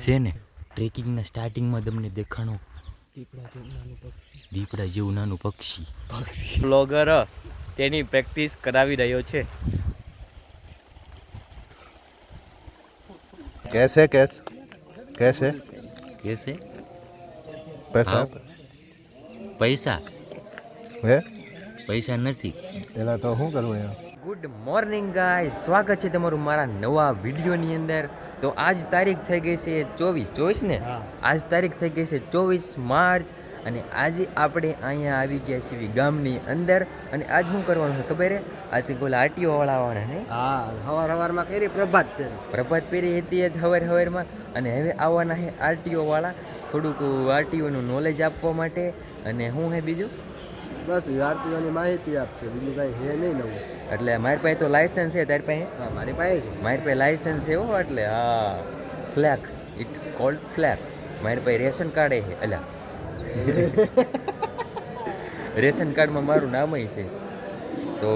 છે ને? ટ્રેકિંગના સ્ટાર્ટિંગમાં તમને દેખાણો. દીપડા જેવું નાનું પક્ષી. પક્ષી બ્લોગર તેની પ્રેક્ટિસ કરાવી રહ્યો છે. કેસે કેસ? કેસે? કેસે? પૈસા? પૈસા? હે? પૈસા નથી. એલા તો શું કરવું એમ ગુડ મોર્નિંગ ગાય સ્વાગત છે તમારું મારા નવા વિડીયોની અંદર. તો આજ તારીખ થઈ ગઈ છે ચોવીસ. ચોવીસ ને? આજ તારીખ થઈ ગઈ છે ચોવીસ માર્ચ અને આજે આપણે અહીંયા આવી ગયા છીએ ગામની અંદર. અને આજ શું કરવાનું છે ખબર હે? આજે બોલા આટીઓ વાળાવાના ને? હા હવાર હવારમાં કરી પ્રભાત પહેરી પ્રભાત પહેરી હતી જ હવાર હવારમાં. અને હવે આવવાના છે આરટીઓ વાળા થોડુંક આરટીઓનું નોલેજ આપવા માટે. અને શું હે બીજું? બસ આરટીઓની માહિતી આપશે. બીજું કાંઈ હે નહીં નવું. એટલે મારી પાસે તો લાયસન્સ છે તારી પાસે? હા મારી પાસે છે. મારી પાસે લાયસન્સ છે હો એટલે હા. ફ્લેક્સ ઇટ કોલ્ડ ફ્લેક્સ મારી પાસે રેશન કાર્ડ છે. એટલે રેશન કાર્ડમાં મારું નામ છે. તો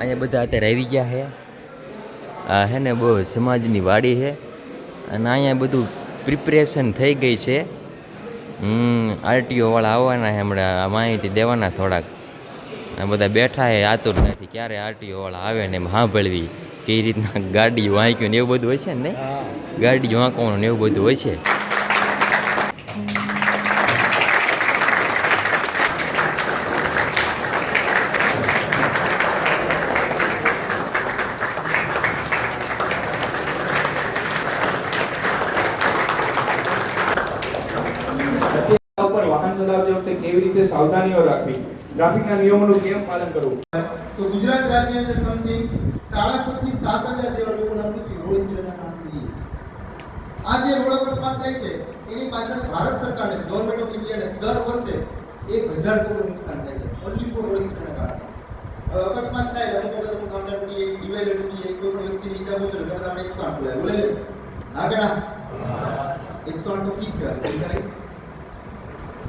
અહીંયા બધા અત્યારે આવી ગયા છે. આ હે ને બહુ સમાજની વાડી છે. અને અહીંયા બધું પ્રિપરેશન થઈ ગઈ છે. હમ આરટીઓ વાળા આવવાના છે હમણાં. આ માહિતી દેવાના થોડાક. આ બધા બેઠા છે આતુર નથી. ક્યારે આરટીઓ વાળા આવે ને એમ સાંભળવી કઈ રીતના ગાડી વાંક્યું ને એવું બધું હોય છે ને ગાડી વાંકવાનું ને એવું બધું હોય છે ચલાવતી વખતે કેવી રીતે સાવધાનીઓ રાખવી? ટ્રાફિકના નિયમોનું કેમ પાલન કરવું? તો ગુજરાત રાજ્યની અંદર સમથિંગ સાડા છ થી સાત હજાર જેવા લોકોના. આ જે રોડ અકસ્માત થાય છે એની પાછળ ભારત સરકારને ગવર્મેન્ટ ઓફ ઇન્ડિયાને દર વર્ષે એક હજાર કરોડ નુકસાન થાય છે. ઓનલી ફોર રોડ કારણે. અકસ્માત થાય અમુક વખત અમુક કામદાર જાય, divider તૂટી જાય, કોઈ પણ વ્યક્તિની ઈજા પહોંચે એટલે આપણે એકસો આઠ બોલાવીએ. બોલે ના એકસો આઠ તો ફી છે.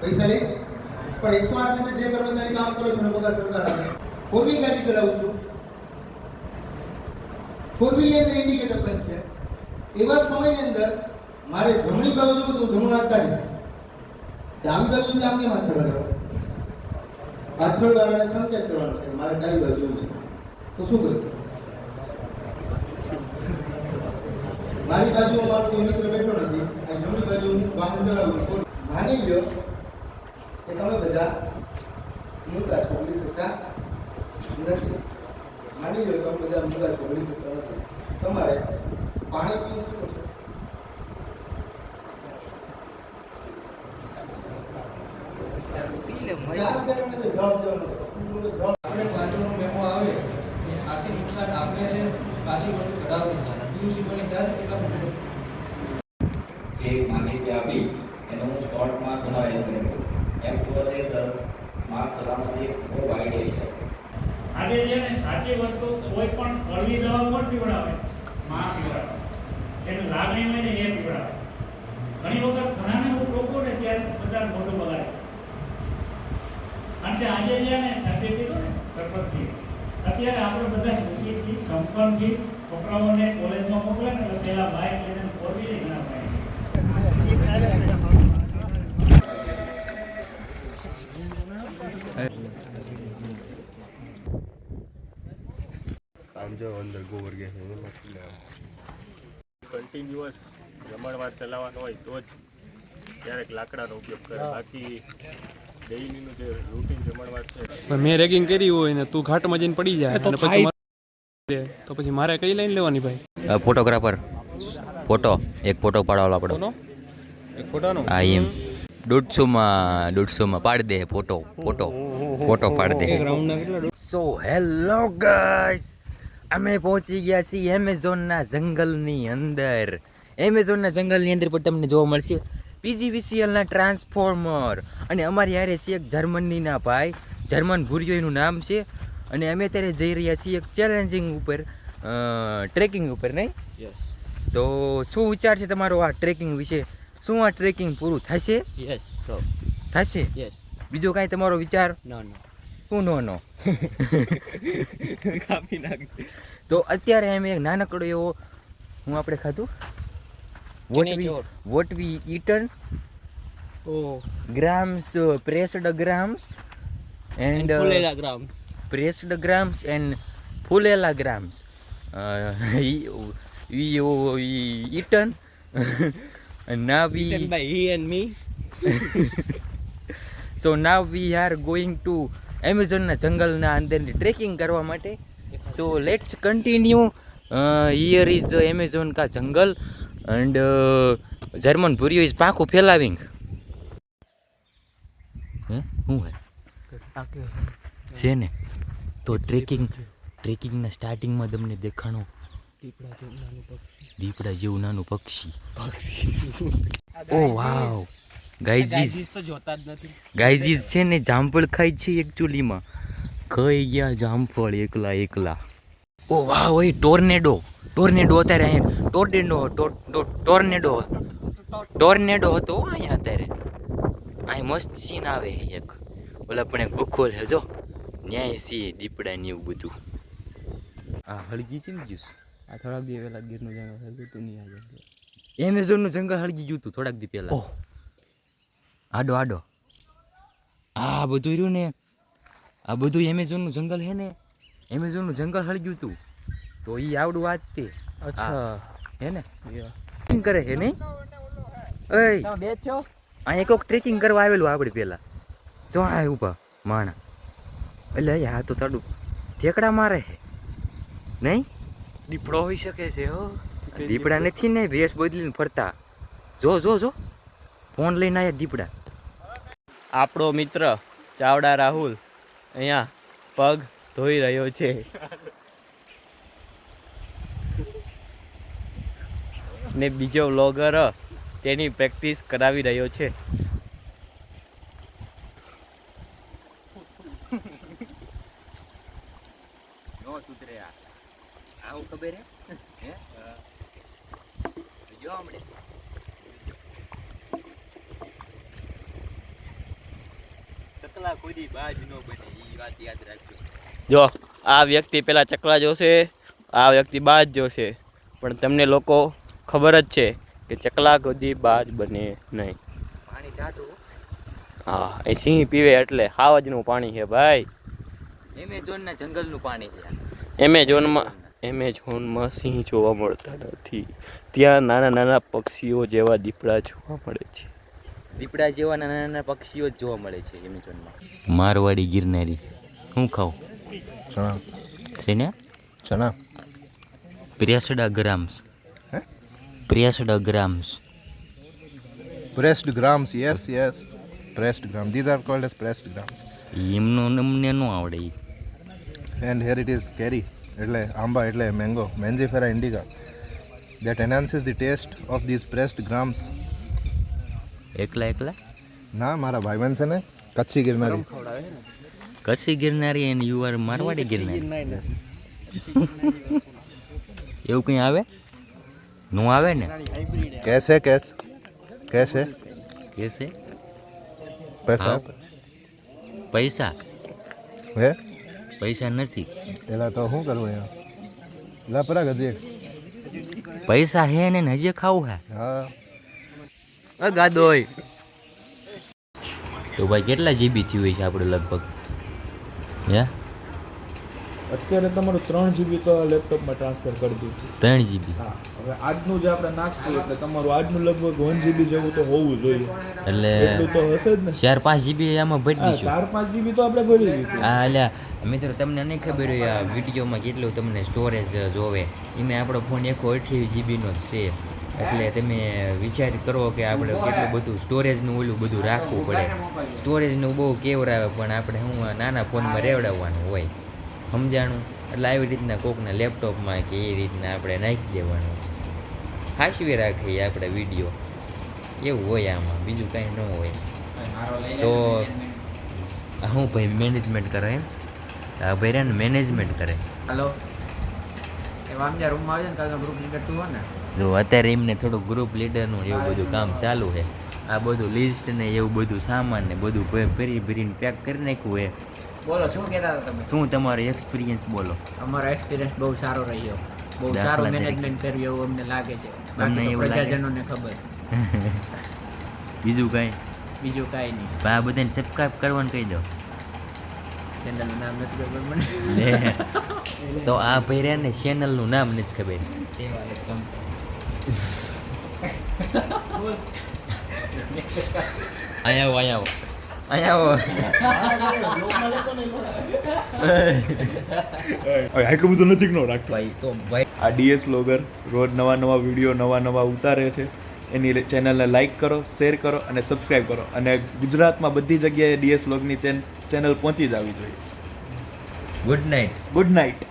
પૈસા લે. પણ એકસો આઠ જે કર્મચારી કામ કરો છો પગાર સરકાર ફોર વ્હીલ ગાડી ચલાવું છું. ફોર વ્હીલની અંદર ઇન્ડિકેટર બંધ છે. એવા સમયની અંદર મારે જમણી બાજુ જવું તો જમણો હાથ કાઢીશ ડાબી બાજુ આમ કેમ હાથ કાઢવાનો પાછળ વાળાને સંકેત કરવાનો છે મારે ડાબી બાજુ છે. તો શું કરીશ? મારી બાજુ મારો કોઈ મિત્ર બેઠો નથી. જમણી બાજુ હું વાહન ચલાવું માની લ્યો કે તમે બધા મૂર્ખા છો બોલી શકતા નથી. માની લો તમે બધા મૂર્ખા છો બોલી શકતા નથી. તમારે પાણી પીવું શું છે? ચાર સેકન્ડ જવાબ દેવાનો જવાબ આપણે પાંચનો મેમો આવે કે આર્થિક નુકસાન આપને છે પાછી વસ્તુ કઢાવવી છે પીયુસી બને ત્યાં જ કેટલા જે માહિતી આપી એનો હું શોર્ટમાં સમાવેશ કર્યો એમ જોવા માર્ગ સલામતી બહુ વાઇડ એરિયા આજે છે ને સાચી વસ્તુ કોઈ પણ કડવી દવા કોણ પીવડાવે? માં પીવડાવે. એને લાગણી હોય ને એ પીવડાવે. ઘણી વખત ઘણાને હું ટોકો ને ત્યારે બધા મોઢું બગાડે. કારણ કે આજે જ્યાં ને સાથે કીધું ને સરપંચજી, અત્યારે આપણે બધા સુખી છીએ સંસ્કરણથી છોકરાઓને કોલેજમાં મોકલે ને પહેલા બાઇક લઈને ફોરવી ઘણા બાઇક આમ જો અંદર ગોબર ગેસ છે કન્ટિન્યુઅસ જમણવાર ચલાવવાનો હોય તો જ ક્યારેક લાકડાનો ઉપયોગ કરે. બાકી ડેઈલીનું જે રૂટીન જમણવાર છે મેં રેગિંગ કરી હોય ને તું ઘાટમાં જઈને પડી જાય અને પછી તો પછી મારે કઈ લાઈન લેવાની ભાઈ? ફોટોગ્રાફર ફોટો એક ફોટો પાડવાનો આપણો. ફોટાનો? હા એમ. દોઢસોમાં દોઢસોમાં પાડી દે ફોટો ફોટો ફોટો પાડી દે. સો હેલો ગાઈસ અમે પહોંચી ગયા છીએ એમેઝોનના જંગલની અંદર. એમેઝોનના જંગલની અંદર પણ તમને જોવા મળશે પીજીવીસીએલના ટ્રાન્સફોર્મર. અને અમારી યારે છે એક જર્મનીના ભાઈ. જર્મન ભૂરિયોનું નામ છે. અને અમે અત્યારે જઈ રહ્યા છીએ એક ચેલેન્જિંગ ઉપર ટ્રેકિંગ ઉપર નહીં? યસ તો શું વિચાર છે તમારો આ ટ્રેકિંગ વિશે? શું આ ટ્રેકિંગ પૂરું થશે? યસ થશે? યસ બીજો કાંઈ તમારો વિચાર? ના નો શું નો નો કાપી નાખ તો અત્યારે અમે એક નાનકડો એવો હું આપણે ખાધું we what we eaten Oh, grams uh, pressed grams and, uh, grams. pressed grams and fullela grams uh, we, eaten now by he and me. so now we are going to એમેઝોનના જંગલના અંદરની trekking કરવા માટે. તો let's continue here is the Amazon કા જંગલ and German ભૂરિયો is પાકું ફેલાવિંગ હે? શું હે? છે ને? તો ટ્રેકિંગ ટ્રેકિંગના સ્ટાર્ટિંગમાં તમને દેખાણો. દીપડા જેવું નાનું પક્ષી. ઓ વાવ ગાઈઝીસ તો જોતા જ નથી. ગાઈઝીસ છે ને જામફળ ખાય છે એકચ્યુઅલીમાં ખાઈ ગયા જામફળ એકલા એકલા. ઓ વાહ ઓય ટોર્નેડો. ટોર્નેડો અત્યારે અહીંયા. Tornado tornado. ટોર્નેડો હતો અહીંયા અત્યારે. અહીં મસ્ત સીન આવે એક. ઓલા પણ એક બખોલ હે જો. ન્યાય સી દીપડા ને એવું બધું. આ હળગી છે ને જ્યુસ? આ થોડાક દી પહેલા ગીરનું જંગલ હતું તું નહીં આજે એમેઝોનનું જંગલ હળગી ગયું હતું થોડાક દી પહેલા. આડો આડો. આ બધું રહ્યું ને આ બધું એમેઝોનનું જંગલ હે ને એમેઝોનનું જંગલ હળગ્યું હતું તો. એ આવડું વાત તે અચ્છા. હે. ને? ટ્રેકિંગ કરે હે નહીં? ઓય. બે છો અહીંયા કોક ટ્રેકિંગ કરવા આવેલું આપણે પેલા. જો આ ઊભા માણા. એટલે આ તો તાડું ઠેકડા મારે હે. નહીં? દીપડો હોઈ શકે છે હો. દીપડા નથી ને ભેસ બદલીને ફરતા. જો જો જો. ફોન લઈને આયા દીપડા. આપણો મિત્ર ચાવડા રાહુલ અહીંયા પગ ધોઈ રહ્યો છે. ને બીજો વ્લોગર તેની પ્રેક્ટિસ કરાવી રહ્યો છે નો સુધરે આ આવું ખબર હે હે જો હમણે ચકલા કોઈ બાજ નો બને એ વાત યાદ રાખજો. જો આ વ્યક્તિ પેલા ચકલા જોશે આ વ્યક્તિ બાજ જોશે પણ તમને લોકો ખબર જ છે કે ચકલા કદી બાજ બને નહીં. પાણી ટાટું હા એ સિંહ પીવે એટલે હાવજનું પાણી છે ભાઈ. એમેઝોન ના જંગલનું પાણી છે. એમેઝોનમાં એમેઝોનમાં સિંહ જોવા મળતા નથી. ત્યાં નાના નાના પક્ષીઓ જેવા દીપડા જોવા મળે છે. દીપડા જેવા નાના નાના પક્ષીઓ જ જોવા મળે છે એમેઝોનમાં મારવાડી ગિરનારી હું ખાઉં ચણા છે ને ચણા પ્રેસડા ગ્રામ્સ હે? Pressed grams pressed grams yes yes pressed gram these are called as pressed grams એમનું અમને ન આવડે and here it is curry એટલે આંબા એટલે mango Mangifera indica that enhances the taste of these pressed grams એકલા એકલા? ના મારા ભાઈબંધ છે ને Kutchi Girnari. Kutchi Girnari N you are Marwari Girnari. એવું કંઈ આવે? નો આવે ને? કેસે કેસ? કેસે? કેસે? પૈસા? પૈસા? હે? પૈસા નથી. પેલા તો શું કરવું એના લાપરા ગજે પૈસા હે ને હજી ખાવું હે? હા. ગાદોય તો ભાઈ કેટલા જીબી થયું હોય છે આપણે લગભગ? હે? અત્યારે તમારું ત્રણ જીબી તો લેપટોપમાં ટ્રાન્સફર કરી દીધું ત્રણ જીબી હા હવે આજનું જે આપણે નાખશું એટલે તમારું આજનું લગભગ વન જીબી જેવું તો હોવું જોઈએ. એટલે એટલું તો હશે જ ને. ચાર પાંચ જીબી આમાં ભરી દીધું ચાર પાંચ જીબી તો આપણે ભરી દીધું. હા એટલે મિત્રો તમને નહીં ખબર હોય આ વિડીયોમાં કેટલું તમને સ્ટોરેજ જોવે. એમાં આપણો ફોન એકો અઠ્યાવીસ જીબીનો જ છે. એટલે તમે વિચાર કરો કે આપણે કેટલું બધું સ્ટોરેજનું ઓલું બધું રાખવું પડે. સ્ટોરેજનું બહુ કેવરાવે પણ આપણે શું નાના ફોનમાં રેવડાવવાનું હોય. સમજાણું? એટલે આવી રીતના કોકના લેપટોપમાં કે એ રીતના આપણે નાખી દેવાનું. હાસવી રાખીએ આપણે વીડિયો એવું હોય આમાં, બીજું કાંઈ ન હોય. તો હું ભાઈ મેનેજમેન્ટ કરે એમ? ભાઈ મેનેજમેન્ટ કરે. હલો એ વામજા રૂમમાં આવજો ને, કાલનો ગ્રુપ નીકળતું હોય ને? જો અત્યારે એમને થોડું ગ્રુપ લીડરનું એવું બધું કામ ચાલુ છે. આ બધું લિસ્ટ ને એવું બધું સામાન ને બધું ભરી- ભરી ભરીને પેક કરી નાખ્યું હે બોલો શું કહેતા હતા તમે? શું તમારો એક્સપિરિયન્સ બોલો? અમારો એક્સપિરિયન્સ બહુ સારો રહ્યો. બહુ સારો સારું મેનેજમેન્ટ કર્યું એવું અમને લાગે છે. તમને એવું પ્રજાજનોને ખબર. બીજું કાંઈ? બીજું કાંઈ નહીં. આ બધાને સબસ્ક્રાઈબ કરવાનું કહી દો. ચેનલનું નામ નથી ખબર મને. તો આ ભાઈ રહ્યા ને ચેનલનું નામ નથી ખબર. સેવા અહીંયા આવો અહીંયા આવો અહીંયા આટલું બધું નજીક નો રાખતો. ભાઈ તો ભાઈ. આ ડીએસ બ્લોગર રોજ નવા નવા વીડિયો નવા નવા ઉતારે છે. એની ચેનલને લાઈક કરો શેર કરો અને સબસ્ક્રાઈબ કરો. અને ગુજરાતમાં બધી જગ્યાએ ડીએસ બ્લોગની ચેનલ પહોંચી જ આવી જોઈએ. Good night good night